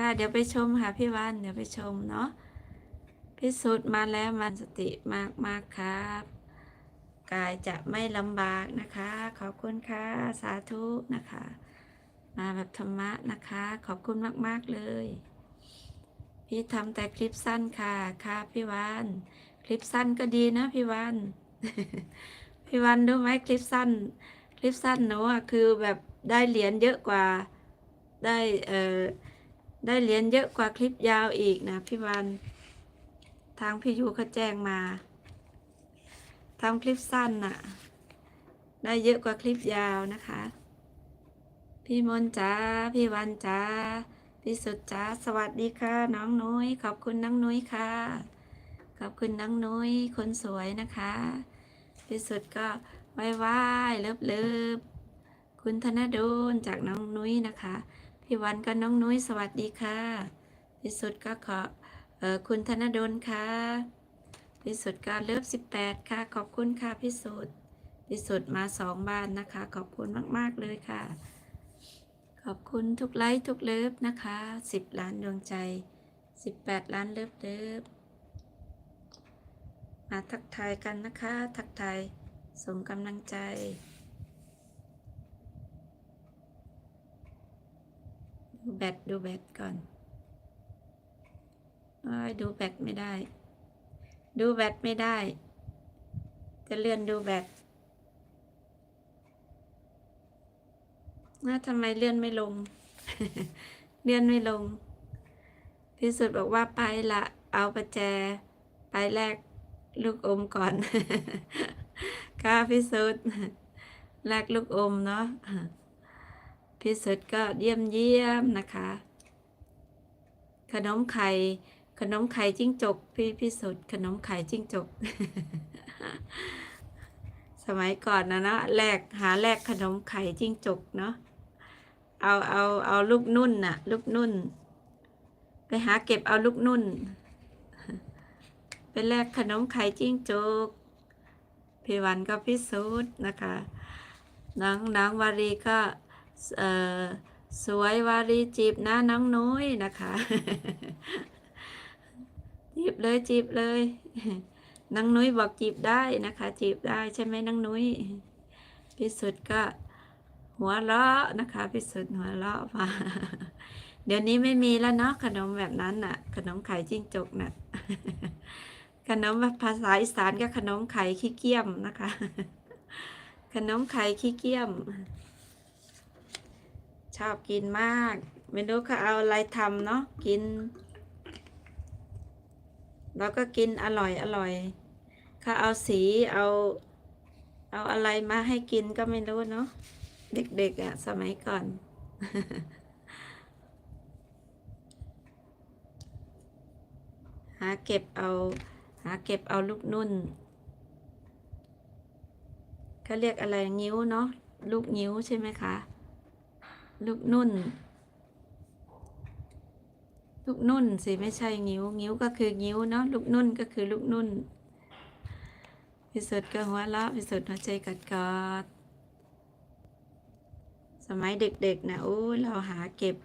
ค่ะ เดี๋ยวไปชมค่ะพี่วันเดี๋ยวไปชมเนาะพิสูจน์มาแล้วมันสติมากมากครับ กายจะไม่ลำบากนะคะ ขอบคุณค่ะสาธุนะคะ มาแบบธรรมะนะคะ ขอบคุณมาก ๆ เลย พี่ทำแต่คลิปสั้นค่ะค่ะพี่วันคลิปสั้นก็ดีนะพี่วันพี่วันรู้ไหมคลิปสั้น คลิปสั้นหนูอะคือแบบได้เหรียญเยอะกว่าได้เอ่อ ได้เหรียญเยอะกว่าคลิปยาวอีกนะพี่วันทางพี่ยูเขาแจ้งมาทำคลิปสั้นน่ะ ได้เยอะกว่าคลิปยาวนะคะ พี่มนจ้าพี่วันจ้าพี่สุดจ้าสวัสดีค่ะ น้องนุ้ยขอบคุณน้องนุ้ยค่ะ ขอบคุณน้องนุ้ยคนสวยนะคะพี่สุดก็ไหว้ไหว้เลิบเลิบคุณธนดลจากน้องนุ้ยนะคะ พี่วันก็น้องนุ้ยสวัสดีค่ะพี่สุดก็ขอออคุณธนดลค่ะพี่สุดก็เลิฟสิบแปดค่ะ ขอบคุณค่ะพี่สุดพี่สุดมาสองบ้านนะคะ ขอบคุณมาก ๆ เลยค่ะ ขอบคุณทุกไลค์ทุกเลิฟนะคะสิบล้านดวงใจสิบแปดล้านเลิฟเลิฟมาทักทายกันนะคะ ทักทายส่งกำลังใจ แบตดูแบตก่อนอดูแบตไม่ได้ ดูแบตไม่ได้ จะเลื่อนดูแบตน่าทำไมเลื่อนไม่ลง เลื่อนไม่ลงพี่สุดบอกว่าไปละเอาประแจ ไปแลกลูกอมก่อนค่ะพี่สุดแลกลูกอมเนาะ พี่สุดก็เยี่ยมเยี่ยมนะคะ ขนมไข่ขนมไข่จิ้งจก พี่พี่สุดขนมไข่จิ้งจก สมัยก่อนนะเนาะแลกหาแลกขนมไข่จิ้งจกเนาะเอาเอาเอาลูกนุ่นน่ะ ลูกนุ่น ไปหาเก็บเอาลูกนุ่นไปแลกขนมไข่จิ้งจกพี่วันก็พิสูจน์นะคะน้องน้องวารีก็ สวยวารีจีบนะน้องนุ้ยนะคะ จีบเลยจีบเลยน้องนุ้ยบอกจีบได้นะคะ จีบได้ใช่ไหมน้องนุ้ยพิสุทธิ์ก็หัวเราะนะคะพิสุทธิ์หัวเราะมาเดี๋ยวนี้ไม่มีแล้วเนาะขนมแบบนั้นน่ะ ขนมไข่จิ้งจกน่ะขนมภาษาอีสานก็ขนมไข่ขี้เกียมนะคะ ขนมไข่ขี้เกียม ชอบกินมาก ไม่รู้เขาเอาอะไรทำเนาะกิน แล้วก็กินอร่อยอร่อยเขาเอาสีเอาเอาอะไรมาให้กินก็ไม่รู้เนาะเด็กๆอะ่ะ สมัยก่อน หาเก็บเอา หาเก็บเอาลูกนุ่นเขาเรียกอะไร งิ้วเนาะลูกงิ้วใช่ไหมคะ ลูกนุ่น ลูกนุ่นสิไม่ใช่งิ้ว งิ้วก็คืองิ้วเนาะ ลูกนุ่นก็คือลูกนุ่น พิสุทธิ์ก็หัวเราะพิสุทธิ์หัวใจกัดกอดสมัยเด็กๆนะโอ้เราหาเก็บ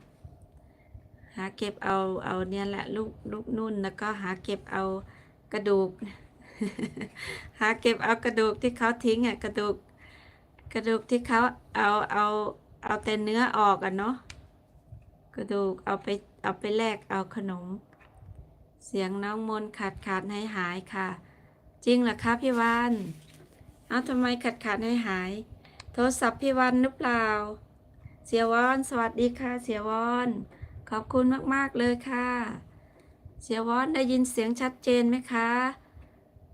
หาเก็บเอาเอาเนี่ยแหละลูกลูกนุ่นแล้วก็หาเก็บเอากระดูก หาเก็บเอากระดูกที่เขาทิ้งอะกระดูก กระดูกที่เขาเอาเอา เอาแต่เนื้อออกอะเนาะกระดูกเอาไปเอาไปแลกเอาขนม เสียงน้องมนขาดขาดหายหายค่ะ จริงเหรอคะพี่วันเอาทำไมขาดขาดหายหาย โทรศัพท์พี่วันหรือเปล่า เสียวอนสวัสดีค่ะ เสียวอนขอบคุณมากๆเลยค่ะ เสียวอนได้ยินเสียงชัดเจนไหมคะ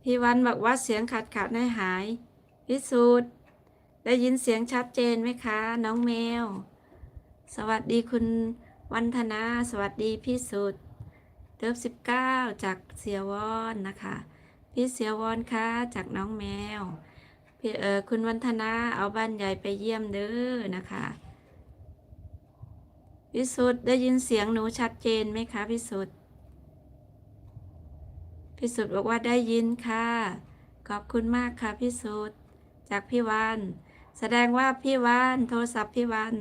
พี่วันบอกว่าเสียงขาดขาดหายหายพิสูจน์ ได้ยินเสียงชัดเจนไหมคะ น้องแมว สวัสดีคุณวันธนา สวัสดีพี่สุดเติบสิบเก้าจากเสียวอนนะคะ พี่เสียวอนคะจากน้องแมวพี่เออคุณวันธนาเอาบ้านใหญ่ไปเยี่ยมเด้อนะคะพี่สุดได้ยินเสียงหนูชัดเจนไหมคะพี่สุดพี่สุดบอกว่าได้ยินค่ะ ขอบคุณมากค่ะพี่สุดจากพี่วัน แสดงว่าพี่วันโทรศัพท์พี่วัน